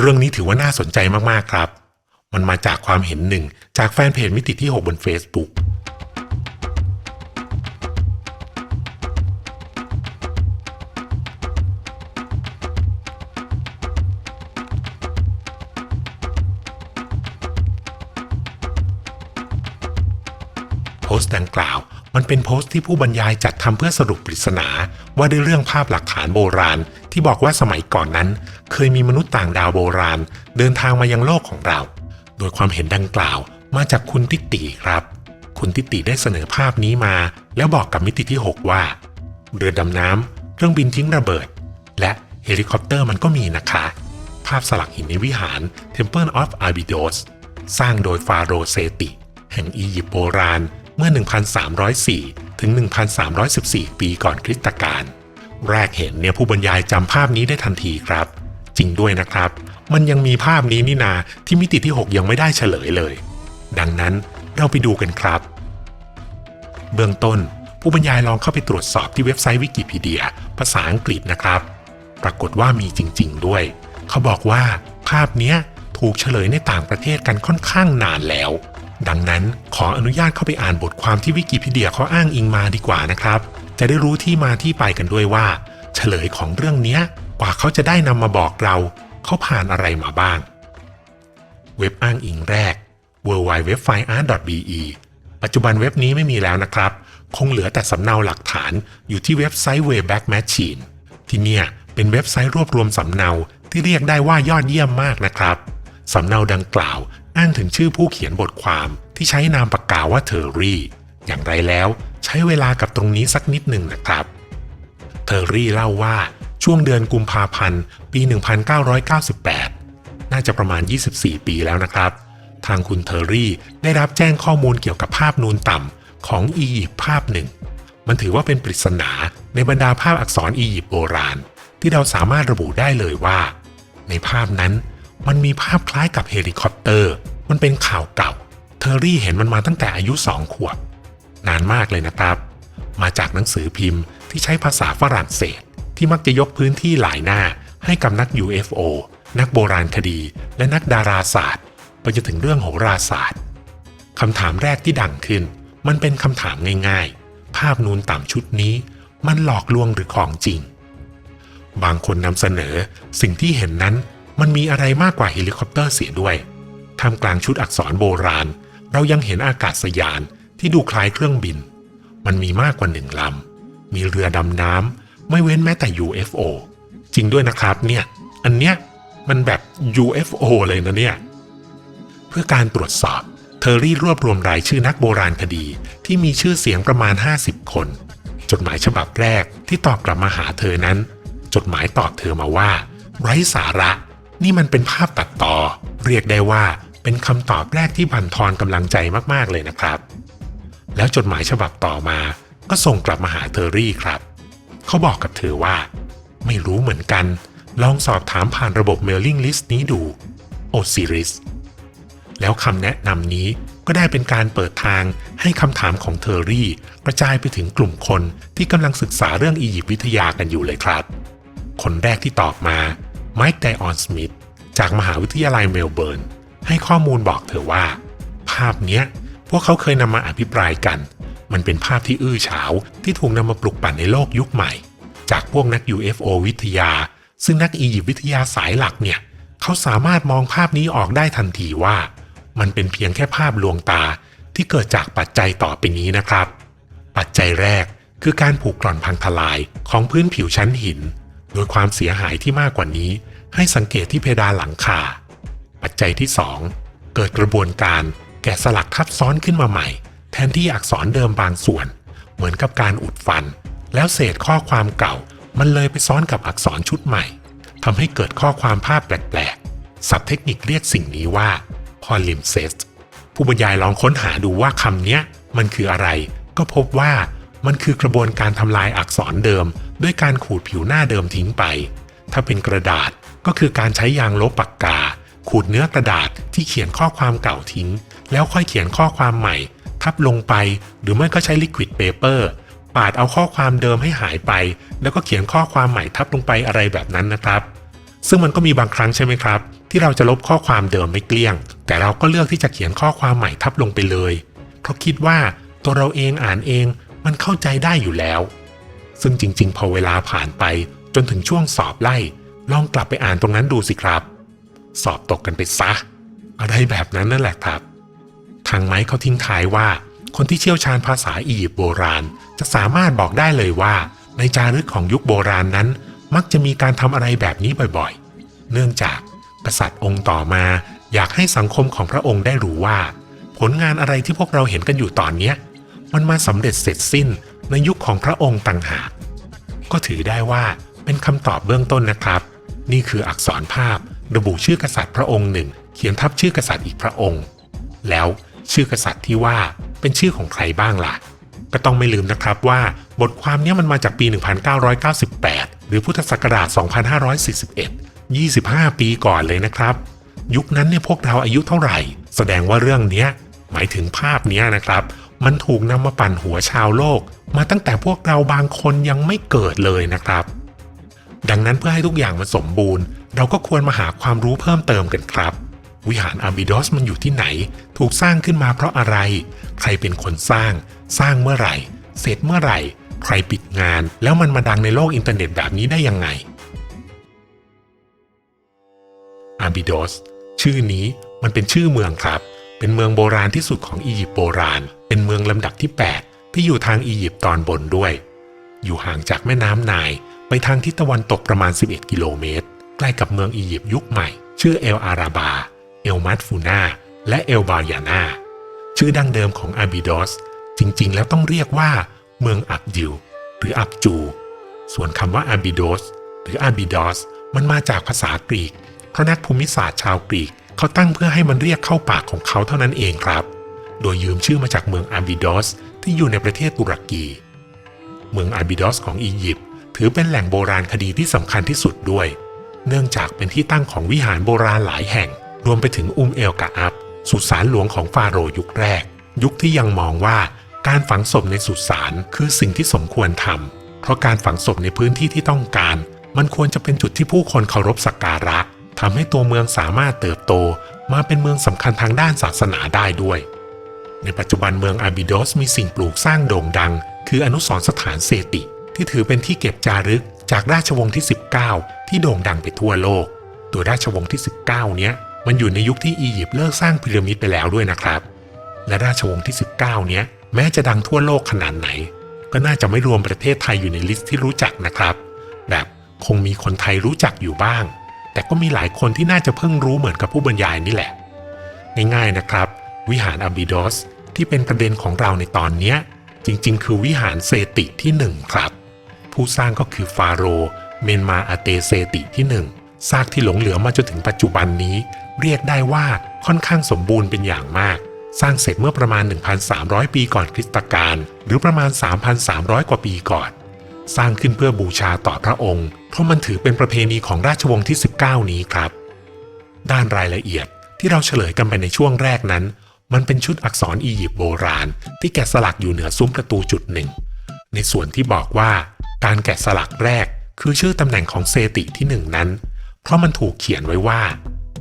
เรื่องนี้ถือว่าน่าสนใจมากๆครับ มันมาจากความเห็นหนึ่ง จากแฟนเพจมิติที่ 6 บน Facebook โพสต์ดังกล่าว มันเป็นโพสต์ที่ผู้บรรยายจัดทำเพื่อสรุปปริศนา ว่าด้วยเรื่องภาพหลักฐานโบราณ ที่บอกว่าสมัยก่อนนั้น เคยมีมนุษย์ต่างดาวโบราณ เดินทางมายังโลกของเรา โดยความเห็นดังกล่าว มาจากคุณติติครับ คุณติติได้เสนอภาพนี้มา แล้วบอกกับมิติที่ 6 ว่า เรือดำน้ำเครื่องบินทิ้งระเบิด และเฮลิคอปเตอร์มันก็มีนะคะ ภาพสลักหินในวิหาร Temple of Abydos สร้างโดยฟาโรห์เซติ แห่งอียิปต์โบราณ เมื่อ 1,304 ถึง 1,314 ปีก่อนคริสตกาลแรกเห็นเนี่ยผู้บรรยายจำภาพนี้ได้ทันทีครับ จริงด้วยนะครับ มันยังมีภาพนี้นี่นาที่มิติที่ 6 ยังไม่ได้เฉลยเลย ดังนั้นเราไปดูกันครับ เบื้องต้นผู้บรรยายลองเข้าไปตรวจสอบที่เว็บไซต์วิกิพีเดีย ภาษาอังกฤษนะครับ ปรากฏว่ามีจริง ๆ ด้วย เขาบอกว่าภาพเนี้ยถูกเฉลยในต่างประเทศกันค่อนข้างนานแล้ว ดังนั้นขออนุญาตเข้าไปอ่านบทความที่วิกิพีเดียเขาอ้างอิงมาดีกว่านะครับ จะได้รู้ที่มาที่ไปกันด้วยว่า เฉลยของเรื่องนี้กว่าเขาจะได้นำมาบอกเรา เขาผ่านอะไรมาบ้าง เว็บอ้างอิงแรก w w w f i a r t b e ปัจจุบันเว็บนี้ไม่มีแล้วนะครับ คงเหลือแต่สำเนาหลักฐานอยู่ที่เว็บไซต์ Wayback Machine ที่เนี่ยเป็นเว็บไซต์รวบรวมสำเนาที่เรียกได้ว่ายอดเยี่ยมมากนะครับสำเนาดังกล่าว อ้างถึงชื่อผู้เขียนบทความที่ใช้นามปากกาว่าเทอร์รี่ อย่างไรแล้วใช้เวลากับตรงนี้สักนิดหนึ่งนะครับ เทอร์รี่เล่าว่าช่วงเดือนกุมภาพันธ์ปี 1998 น่าจะประมาณ 24 ปีแล้วนะครับ ทางคุณเทอร์รี่ได้รับแจ้งข้อมูลเกี่ยวกับภาพนูนต่ำของอียิปต์ภาพหนึ่ง มันถือว่าเป็นปริศนาในบรรดาภาพอักษรอียิปต์โบราณ ที่เราสามารถระบุได้เลยว่า ในภาพนั้น มันมีภาพคล้ายกับเฮลิคอปเตอร์ มันเป็นข่าวเก่า เทอร์รี่เห็นมันมาตั้งแต่อายุสองขวบ นานมากเลยนะครับ มาจากหนังสือพิมพ์ที่ใช้ภาษาฝรั่งเศส ที่มักจะยกพื้นที่หลายหน้าให้กับนัก UFO นักโบราณคดี และนักดาราศาสตร์ไปจนถึงเรื่องโหราศาสตร์คำถามแรกที่ดังขึ้น มันเป็นคำถามง่ายๆ ภาพนูนต่ำชุดนี้ มันหลอกลวงหรือของจริง บางคนนำเสนอสิ่งที่เห็นนั้น มันมีอะไรมากกว่าเฮลิคอปเตอร์เสียด้วยท่ามกลางชุดอักษรโบราณ เรายังเห็นอากาศยานที่ดูคล้ายเครื่องบิน มันมีมากกว่าหนึ่งลำ มีเรือดำน้ำไม่เว้นแม้แต่ UFO จริงด้วยนะครับเนี่ย อันเนี้ยมันแบบ UFO เลยนะเนี่ย เพื่อการตรวจสอบ เทอร์รี่รวบรวมรายชื่อนักโบราณคดีที่มีชื่อเสียงประมาณ 50 คน จดหมายฉบับแรกที่ตอบกลับมาหาเธอนั้น จดหมายตอบเธอมาว่า ไร้สาระ นี่มันเป็นภาพตัดต่อ เรียกได้ว่าเป็นคำตอบแรกที่บันทอนกำลังใจมากๆเลยนะครับ แล้วจดหมายฉบับต่อมาก็ส่งกลับมาหาเทอร์รี่ครับ เขาบอกกับเธอว่า ไม่รู้เหมือนกัน ลองสอบถามผ่านระบบเมลลิงลิสต์นี้ดูโอซิริสแล้วคำแนะนำนี้ก็ได้เป็นการเปิดทางให้คำถามของเทอร์รี่ กระจายไปถึงกลุ่มคนที่กำลังศึกษาเรื่องอียิปต์วิทยากันอยู่เลยครับ คนแรกที่ตอบมา ไมค์ไดออนสมิธจากมหาวิทยาลัยเมลเบิร์น ให้ข้อมูลบอกเธอว่า ภาพเนี้ยพวกเขาเคยนำมาอภิปรายกัน มันเป็นภาพที่อื้อฉาวที่ถูกนำมาปลุกปั่นในโลกยุคใหม่ จากพวกนัก UFO วิทยา ซึ่งนักอียิปต์วิทยาสายหลักเนี่ยเขาสามารถมองภาพนี้ออกได้ทันทีว่า มันเป็นเพียงแค่ภาพลวงตาที่เกิดจากปัจจัยต่อไปนี้นะครับ ปัจจัยแรกคือการผูกกร่อนพังทลายของพื้นผิวชั้นหิน โดยความเสียหายที่มากกว่านี้ ให้สังเกตที่เพดานหลังคา ปัจจัยที่ 2 เกิดกระบวนการแกะสลักทับซ้อนขึ้นมาใหม่ แทนที่อักษรเดิมบางส่วน เหมือนกับการอุดฟัน แล้วเศษข้อความเก่า มันเลยไปซ้อนกับอักษรชุดใหม่ทำให้เกิดข้อความภาพแปลกๆศัพท์เทคนิคเรียกสิ่งนี้ว่า palimpsest ผู้บรรยายลองค้นหาดูว่าคำนี้มันคืออะไร ก็พบว่ามันคือกระบวนการทำลายอักษรเดิม ด้วยการขูดผิวหน้าเดิมทิ้งไป ถ้าเป็นกระดาษก็คือการใช้ยางลบปากกา ขูดเนื้อกระดาษที่เขียนข้อความเก่าทิ้ง แล้วค่อยเขียนข้อความใหม่ ทับลงไป หรือไม่ก็ใช้ liquid paper ปาดเอาข้อความเดิมให้หายไป แล้วก็เขียนข้อความใหม่ทับลงไปอะไรแบบนั้นนะครับ ซึ่งมันก็มีบางครั้งใช่ไหมครับ ที่เราจะลบข้อความเดิมไม่เกลี้ยง แต่เราก็เลือกที่จะเขียนข้อความใหม่ทับลงไปเลย เพราะคิดว่าตัวเราเองอ่านเองมันเข้าใจได้อยู่แล้ว ซึ่งจริง ๆ พอเวลาผ่านไปจนถึงช่วงสอบไล่ ลองกลับไปอ่านตรงนั้นดูสิครับ สอบตกกันไปซะ อะไรแบบนั้นนั่นแหละครับ ทางไม้เขาทิ้งท้ายว่า คนที่เชี่ยวชาญภาษาอียิปต์โบราณ จะสามารถบอกได้เลยว่า ในจารึกของยุคโบราณนั้น มักจะมีการทำอะไรแบบนี้บ่อยๆ เนื่องจากกษัตริย์องค์ต่อมา อยากให้สังคมของพระองค์ได้รู้ว่า ผลงานอะไรที่พวกเราเห็นกันอยู่ตอนเนี้ยมันมาสำเร็จเสร็จสิ้น ในยุคของพระองค์ต่างหาก ก็ถือได้ว่าเป็นคำตอบเบื้องต้นนะครับ นี่คืออักษรภาพระบุชื่อกษัตริย์พระองค์หนึ่ง เขียนทับชื่อกษัตริย์อีกพระองค์ แล้วชื่อกษัตริย์ที่ว่าเป็นชื่อของใครบ้างล่ะ ก็ต้องไม่ลืมนะครับว่าบทความนี้มันมาจากปี 1998 หรือพุทธศักราช 2541 25 ปีก่อนเลยนะครับ ยุคนั้นเนี่ยพวกเราอายุเท่าไหร่ แสดงว่าเรื่องนี้หมายถึงภาพนี้นะครับ มันถูกนำมาปั่นหัวชาวโลก มาตั้งแต่พวกเราบางคนยังไม่เกิดเลยนะครับ ดังนั้นเพื่อให้ทุกอย่างมันสมบูรณ์ เราก็ควรมาหาความรู้เพิ่มเติมกันครับ วิหารอาบิดอสมันอยู่ที่ไหน ถูกสร้างขึ้นมาเพราะอะไร ใครเป็นคนสร้าง สร้างเมื่อไหร่ เสร็จเมื่อไหร่ ใครปิดงาน แล้วมันมาดังในโลกอินเทอร์เน็ตแบบนี้ได้ยังไงอาบิดอสชื่อนี้มันเป็นชื่อเมืองครับ เป็นเมืองโบราณที่สุดของอียิปต์โบราณ เป็นเมืองลำดับที่ 8 ที่อยู่ทางอียิปต์ตอนบนด้วย อยู่ห่างจากแม่น้ำไนายไปทางทิศตะวันตกประมาณ 11 กิโลเมตร ใกล้กับเมืองอียิปต์ยุคใหม่ ชื่อเอลอาราบา เอลมัตฟูนาและเอลบายานาชื่อดั้งเดิมของอาบิดอส จริงๆ แล้วต้องเรียกว่า เมืองอับดิวหรืออับจู ส่วนคำว่าอาบิโดสหรืออาบิดอสมันมาจากภาษากรีก เพราะนักภูมิศาสตร์ชาวกรีก เขาตั้งเพื่อให้มันเรียกเข้าปากของเขาเท่านั้นเองครับ โดยยืมชื่อมาจากเมืองอาบิดอสที่อยู่ในประเทศตุรกี เมืองอาบิดอสของอียิปต์ถือเป็นแหล่งโบราณคดีที่สำคัญที่สุดด้วย เนื่องจากเป็นที่ตั้งของวิหารโบราณหลายแห่ง รวมไปถึงอุมเอลกะอับสุสานหลวงของฟาโรห์ยุคแรก ยุคที่ยังมองว่าการฝังศพในสุสานคือสิ่งที่สมควรทำเพราะการฝังศพในพื้นที่ที่ต้องการ มันควรจะเป็นจุดที่ผู้คนเคารพสักการะ ทำให้ตัวเมืองสามารถเติบโตมาเป็นเมืองสำคัญทางด้านศาสนาได้ด้วย ในปัจจุบันเมืองอาบิโดสมีสิ่งปลูกสร้างโด่งดัง คืออนุสรสถานเซติ ที่ถือเป็นที่เก็บจารึกจากราชวงศ์ที่ 19 ที่โด่งดังไปทั่วโลก ตัวราชวงศ์ที่ 19 เนี้ยมันอยู่ในยุคที่อียิปต์เลิกสร้างพีระมิดไปแล้วด้วยนะครับ และราชวงศ์ที่ 19 เนี้ยแม้จะดังทั่วโลกขนาดไหน ก็น่าจะไม่รวมประเทศไทยอยู่ในลิสต์ที่รู้จักนะครับ แบบคงมีคนไทยรู้จักอยู่บ้าง แต่ก็มีหลายคนที่น่าจะเพิ่งรู้เหมือนกับผู้บรรยายนี่แหละ ง่ายๆนะครับ วิหารอาบิโดสที่เป็นประเด็นของเราในตอนนี้จริงๆ คือวิหารเซติที่หนึ่งครับ ผู้สร้างก็คือฟาโรเมนมาอาเตเซติที่หนึ่งซากที่หลงเหลือมาจนถึงปัจจุบันนี้ เรียกได้ว่าค่อนข้างสมบูรณ์เป็นอย่างมาก สร้างเสร็จเมื่อประมาณ 1,300 ปีก่อนคริสตกาลหรือประมาณ 3,300 กว่าปีก่อน สร้างขึ้นเพื่อบูชาต่อพระองค์ เพราะมันถือเป็นประเพณีของราชวงศ์ที่ 19 นี้ครับ ด้านรายละเอียดที่เราเฉลยกันไปในช่วงแรกนั้น มันเป็นชุดอักษรอียิปต์โบราณ ที่แกะสลักอยู่เหนือซุ้มประตูจุดหนึ่ง ในส่วนที่บอกว่าการแกะสลักแรกคือชื่อตำแหน่งของเซติที่หนึ่งนั้น เพราะมันถูกเขียนไว้ว่า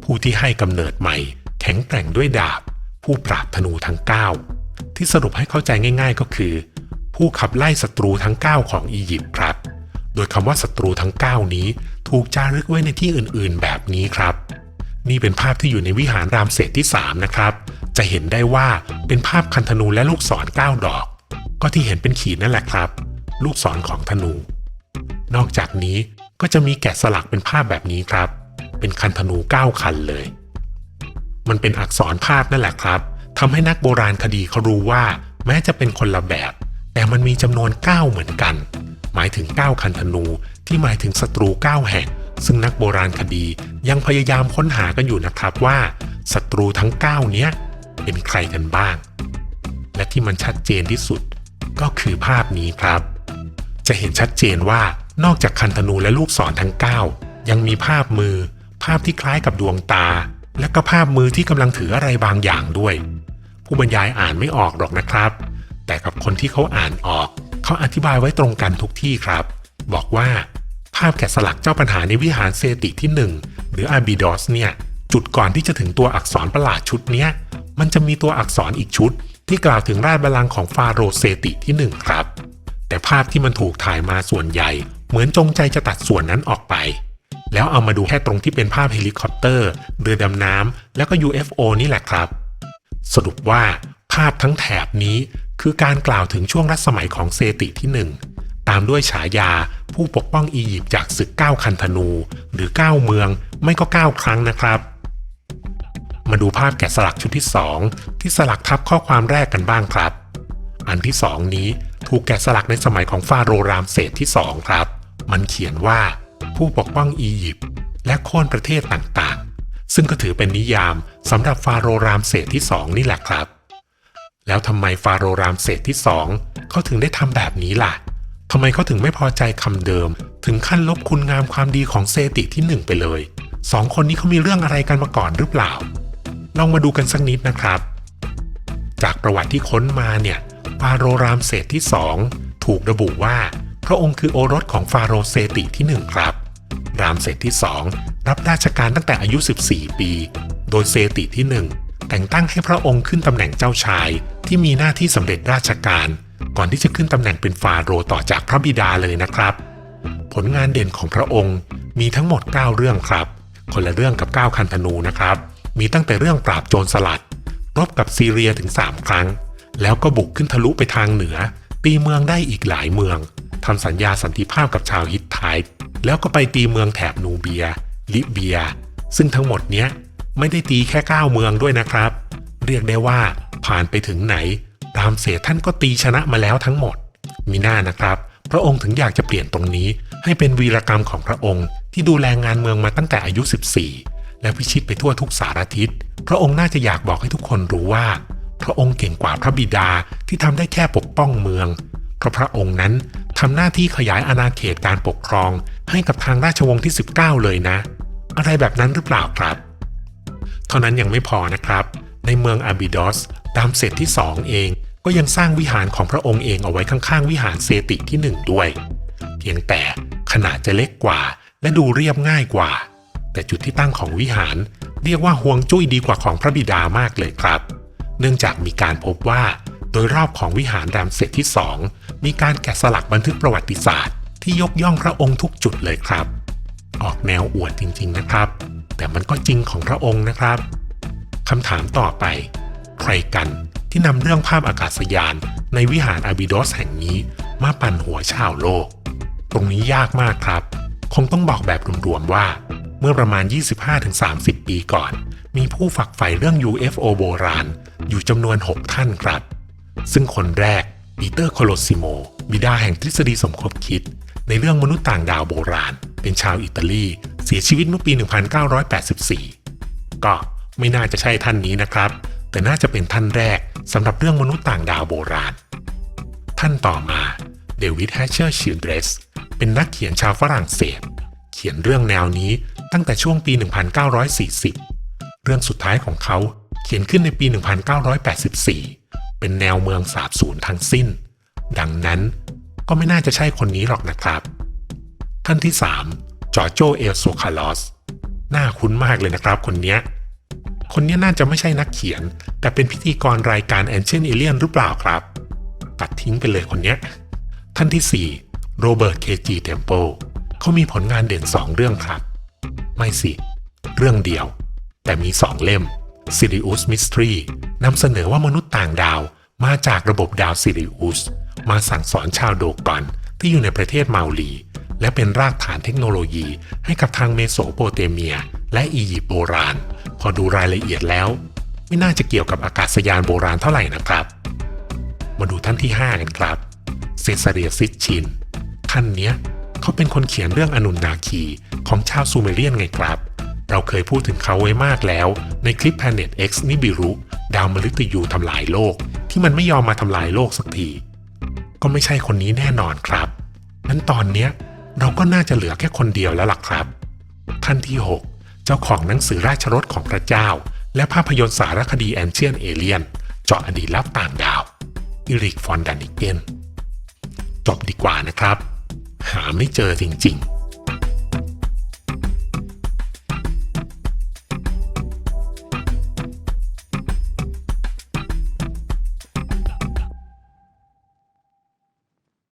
ผู้ที่ให้กำเนิดใหม่ แข็งแกร่งด้วยดาบ ผู้ปราบธนูทั้ง 9 ที่สรุปให้เข้าใจง่าย ๆ ก็คือ ผู้ขับไล่ศัตรูทั้ง 9 ของอียิปต์ครับ โดยคำว่าศัตรูทั้ง 9 นี้ถูกจารึกไว้ในที่อื่นๆ แบบนี้ครับ นี่เป็นภาพที่อยู่ในวิหารรามเศษที่ 3 นะครับ จะเห็นได้ว่าเป็นภาพคันธนูและลูกศร 9 ดอก ก็ที่เห็นเป็นขีดนั่นแหละครับ ลูกศรของธนู นอกจากนี้ก็จะมีแกะสลักเป็นภาพแบบนี้ครับ เป็นคันธนู 9 คันเลย มันเป็นอักษรภาพนั่นแหละครับทำให้นักโบราณคดีเขารู้ว่า แม้จะเป็นคนละแบบ แต่มันมีจำนวน 9 เหมือนกัน หมายถึง 9 คันธนู ที่หมายถึงศัตรู 9 แห่ง ซึ่งนักโบราณคดียังพยายามค้นหากันอยู่นะครับว่าศัตรูทั้ง 9 เนี้ยเป็นใครกันบ้าง และที่มันชัดเจนที่สุดก็คือภาพนี้ครับ จะเห็นชัดเจนว่านอกจากคันธนูและลูกศรทั้ง 9 ยังมีภาพมือ ภาพที่คล้ายกับดวงตา และก็ภาพมือที่กำลังถืออะไรบางอย่างด้วย ผู้บรรยายอ่านไม่ออกหรอกนะครับ แต่กับคนที่เขาอ่านออก เขาอธิบายไว้ตรงกันทุกที่ครับ บอกว่า ภาพแกะสลักเจ้าปัญหาในวิหารเซติที่ 1 หรืออาบิดอสเนี่ย จุดก่อนที่จะถึงตัวอักษรประหลาดชุดเนี้ย มันจะมีตัวอักษรอีกชุด ที่กล่าวถึงราชบัลลังก์ของฟาโรห์เซติที่หนึ่งครับ แต่ภาพที่มันถูกถ่ายมาส่วนใหญ่ เหมือนจงใจจะตัดส่วนนั้นออกไปแล้วเอามาดูแค่ตรงที่เป็นภาพเฮลิคอปเตอร์ เรือดำน้ำ แล้วก็ UFO นี่แหละครับ สรุปว่าภาพทั้งแถบนี้ คือการกล่าวถึงช่วงรัชสมัยของเซติที่หนึ่งตามด้วยฉายาผู้ปกป้องอียิปต์จากศึกเก้าคันธนู หรือเก้าเมืองไม่ก็เก้าครั้งนะครับ มาดูภาพแกะสลักชุดที่ 2 ที่สลักทับข้อความแรกกันบ้างครับ อันที่ 2 นี้ถูกแกะสลักในสมัยของฟาโรห์รามเซตที่ 2 ครับ มันเขียนว่า ผู้ปกป้องอียิปต์และโค่นประเทศต่างๆ ซึ่งก็ถือเป็นนิยามสำหรับฟาโรห์รามเซตที่ 2 นี่แหละครับ แล้วทำไมฟาโรห์รามเซตที่2เขาถึงได้ทำแบบนี้ล่ะทำไมเขาถึงไม่พอใจคำเดิม ถึงขั้นลบคุณงามความดีของเซติที่หนึ่งไปเลยสองคนนี้เขามีเรื่องอะไรกันมาก่อนหรือเปล่า ลองมาดูกันสักนิดนะครับ จากประวัติที่ค้นมาเนี่ยฟาโรห์รามเซตที่สองถูกระบุว่าพระองค์คือโอรสของฟาโรห์เซติที่หนึ่งครับ รามเซตที่สองรับราชการตั้งแต่อายุ 14 ปี โดยเซติที่หนึ่ง แต่งตั้งให้พระองค์ขึ้นตำแหน่งเจ้าชาย ที่มีหน้าที่สำเร็จราชการ ก่อนที่จะขึ้นตำแหน่งเป็นฟาโรต่อจากพระบิดาเลยนะครับ ผลงานเด่นของพระองค์มีทั้งหมด 9 เรื่องครับ คนละเรื่องกับ 9 คันธนูนะครับ มีตั้งแต่เรื่องปราบโจรสลัด รบกับซีเรียถึง 3 ครั้ง แล้วก็บุกขึ้นทะลุไปทางเหนือ ตีเมืองได้อีกหลายเมืองทำสัญญาสันติภาพกับชาวฮิตไทป์แล้วก็ไปตีเมืองแถบนูเบีย ลิเบีย ซึ่งทั้งหมดเนี้ย ไม่ได้ตีแค่ 9 เมืองด้วยนะครับ เรียกได้ว่าผ่านไปถึงไหน รามเสดท่านก็ตีชนะมาแล้วทั้งหมด มีหน้านะครับ พระองค์ถึงอยากจะเปลี่ยนตรงนี้ ให้เป็นวีรกรรมของพระองค์ ที่ดูแลงานเมืองมาตั้งแต่อายุ 14 และพิชิตไปทั่วทุกสารทิศ พระองค์น่าจะอยากบอกให้ทุกคนรู้ว่า พระองค์เก่งกว่าพระบิดาที่ทำได้แค่ปกป้องเมืองเพราะพระองค์นั้นทำหน้าที่ขยายอาณาเขตการปกครองให้กับทางราชวงศ์ที่ 19 เลยนะ อะไรแบบนั้นหรือเปล่าครับ เท่านั้นยังไม่พอนะครับ ในเมืองอาบิดอสตามเสร็จที่ 2 เอง ก็ยังสร้างวิหารของพระองค์เองเอาไว้ข้างๆ วิหารเซติที่ 1 ด้วย เพียงแต่ขนาดจะเล็กกว่า และดูเรียบง่ายกว่า แต่จุดที่ตั้งของวิหาร เรียกว่าห่วงจุ้ยดีกว่าของพระบิดามากเลยครับ เนื่องจากมีการพบว่า โดยรอบของวิหารรามเสร็จที่ 2 มีการแกะสลักบันทึกประวัติศาสตร์ ที่ยกย่องพระองค์ทุกจุดเลยครับ ออกแนวอวดจริง ๆ นะครับ แต่มันก็จริงของพระองค์นะครับคำถามต่อไป ใครกันที่นำเรื่องภาพอากาศยานในวิหารอาบิดอสแห่งนี้มาปั่นหัวชาวโลก ตรงนี้ยากมากครับ คงต้องบอกแบบรวมๆว่า เมื่อประมาณ 25-30 ปีก่อน มีผู้ฝักใฝ่เรื่อง UFO โบราณ อยู่จำนวน 6 ท่านครับ ซึ่งคนแรกปีเตอร์โคโลซิโม บิดาแห่งทฤษฎีสมคบคิด ในเรื่องมนุษย์ต่างดาวโบราณ เป็นชาวอิตาลีเสียชีวิตเมื่อปี 1984 ก็ไม่น่าจะใช่ท่านนี้นะครับ แต่น่าจะเป็นท่านแรกสำหรับเรื่องมนุษย์ต่างดาวโบราณ ท่านต่อมาเดวิดแฮชเชอร์ชิลเดรสเป็นนักเขียนชาวฝรั่งเศส เขียนเรื่องแนวนี้ตั้งแต่ช่วงปี 1940 เรื่องสุดท้ายของเขาเขียนขึ้นในปี 1984 เป็นแนวเมืองสาบสูญทั้งสิ้น ดังนั้น ก็ไม่น่าจะใช่คนนี้หรอกนะครับ ท่านที่ 3 จอร์โจเอลโซคาลอสน่าคุ้นมากเลยนะครับคนนี้คนนี้น่าจะไม่ใช่นักเขียน แต่เป็นพิธีกรรายการ Ancient Alien หรือเปล่าครับ ตัดทิ้งไปเลยคนนี้ท่านที่ 4 โรเบิร์ตเคจีเทมโปเขามีผลงานเด่น 2 เรื่องครับ ไม่สิ เรื่องเดียว แต่มี 2 เล่ม Sirius Mystery นำเสนอว่ามนุษย์ต่างดาวมาจากระบบดาวซิริอุส มาสั่งสอนชาวโดกอนที่อยู่ในประเทศเมาลี และเป็นรากฐานเทคโนโลยีให้กับทางเมโสโปเตเมีย และอียิปต์โบราณ พอดูรายละเอียดแล้ว ไม่น่าจะเกี่ยวกับอากาศยานโบราณเท่าไหร่นะครับ มาดูท่านที่ 5 กันครับ เซซาเรียซิสชิน ท่านเนี้ยเขาเป็นคนเขียนเรื่องอนุนนาคีของชาวซูเมเรียนไงครับ เราเคยพูดถึงเขาไว้มากแล้ว ในคลิป Planet X นิบิรุ ดาวมฤตยูทำลายโลก ที่มันไม่ยอมมาทำลายโลกสักที ก็ไม่ใช่คนนี้แน่นอนครับนั้นตอนเนี้ยเราก็น่าจะเหลือแค่คนเดียวแล้วล่ะครับ ท่านที่ 6 เจ้าของหนังสือราชรถของพระเจ้า และภาพยนตร์สารคดีแอนเชียนเอเลียนเจาะอดีตลับต่างดาวอิริกฟอนดานิเกนจบดีกว่านะครับ หาไม่เจอจริงๆ